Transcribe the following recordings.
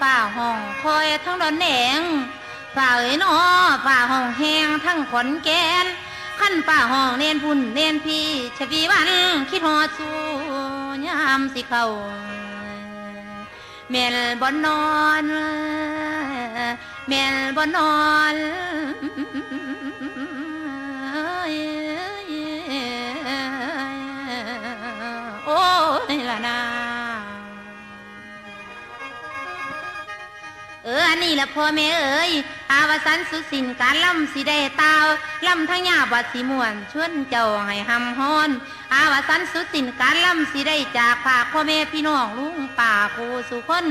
ฝ่าห้องคอยทั้งดอนแหนงฝ่าเอ๋ยนอฝ่าห้องแหงทั้งขอนแกนขั้นฝ่าห้องเนนพุ่นเนนพี่ชวีวันคิดฮอดสู่ยามสิเขาเมลบอนนอนเมลบอนนอน เอออันนี้แหละพ่อแม่เอ้ย อาวสันสุสินการล่ำสิได้ตาล่ำทั้งหยาบวัดสีม่วนชวนเจ้าให้หำฮอนอาวสันสุสินการล่ำสิได้จากฝากพ่อแม่พี่น้องลุงป่าปูสุคน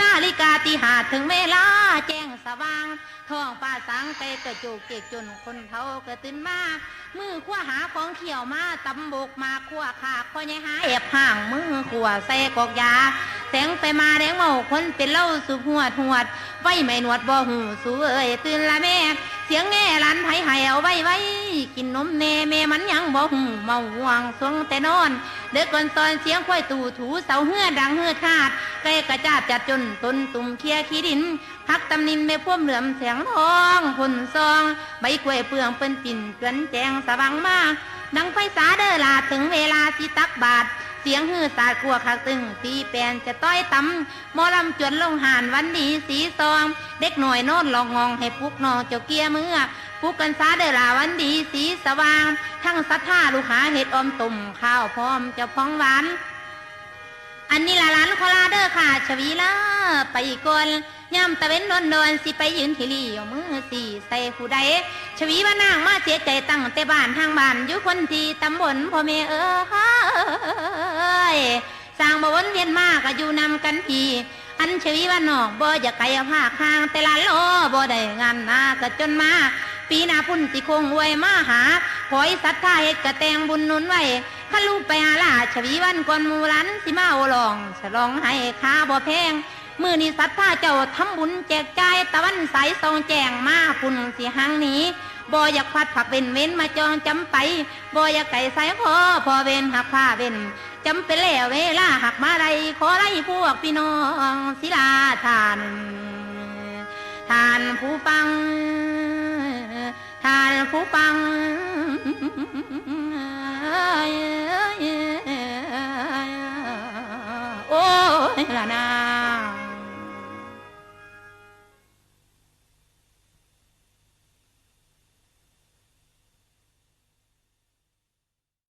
นาฬิกาตีหาถึงเวลาแจ้งสว่างท้องฟ้าสังไปกระโจกเกกจนคนเฒ่ากระตื่นมามือขั้วหาของเขียวมาตำบกมาขั้วขาพ่อใหญ่หาแอบห่างมือขั้วใส่กอกยาแสงไปมาแดงเมาคนเป็นเล่าสุหวดหวด ไว้ไม่หนวดบ่หูสูเอ้ยตื่นละแม่ เสียงแง่ลานไผให้เอาไว้ไว้กินนมแน่แม่มันยังบ่หูเมาห่วงสวงแต่นอน เด็กก่อนตอนเสียงควายตู่ถูเสาเฮือดังเฮือขาดไก่กระจาดจัดจนตนตุ่มเคลียขี้ดินพักตำนินไม่พ่วมเหลื่อมแสงทองผลซอง ใบกล้วยเปลืองเป็นปิ่นเกลนแจงสว่างมากดังไฟสาเดอลาถึงเวลาสิตักบาท เสียงฮือสาดกลัวคักตึงตีแปนจะต้อยตำหมอลำจวนลงหานวันดีสีซอง เด็กหน่อยโน่นลองงองให้ปุกนองเจ้าเกียเมื่อปุกกันสาเดลาวันดีสีสว่าง ทั้งสัทธาลูกหาเห็ดอมตุ่มข้าวพร้อมเจ้าพองหวานอันนี้ละหลานโคลาเดอร์ค่ะ ชวีละไปก่อนย่ำตะเว้นนอนนอนสิไปยืนขีรีเอามือสี่ใส่ผู้ใดชวีว่านางมาเสียใจตั้งแต่บ้านทางบ้านอยู่คนที่ตำบลพ่อแม่เอ้ ยสร้างบวนเวียนมากก็อยู่นำกันพีอันชวีว่านอกบ่อยากไกลผ้าข้าง แต่ละโลบ่ได้งานนาก็จนมา ปีนาพุ่นสิคงอวยมาหาขอยศรัทธาเฮ็ดกระแตงบุญนุนไว้ข้าลูกไปหาลาชวีวันก่อนมูรันสิมาโอลองฉลองให้ค่าบ่แพงมือนี้ศรัทธาเจ้าทำบุญแจกจ่ายตะวันใสซองแจงมาพุ่นสิหังนี้ บ่อยากพัดผักเว้นเว้นมาจองจำไปบ่อยากไก่ใส่คอพอเว้นหักผ้าเว้นจำเป็นแล้วเวลาหักมาไรขอไรพวกพี่น้องศิลาทานทานผู้ฟังทานผู้ฟังโอ้ยละนา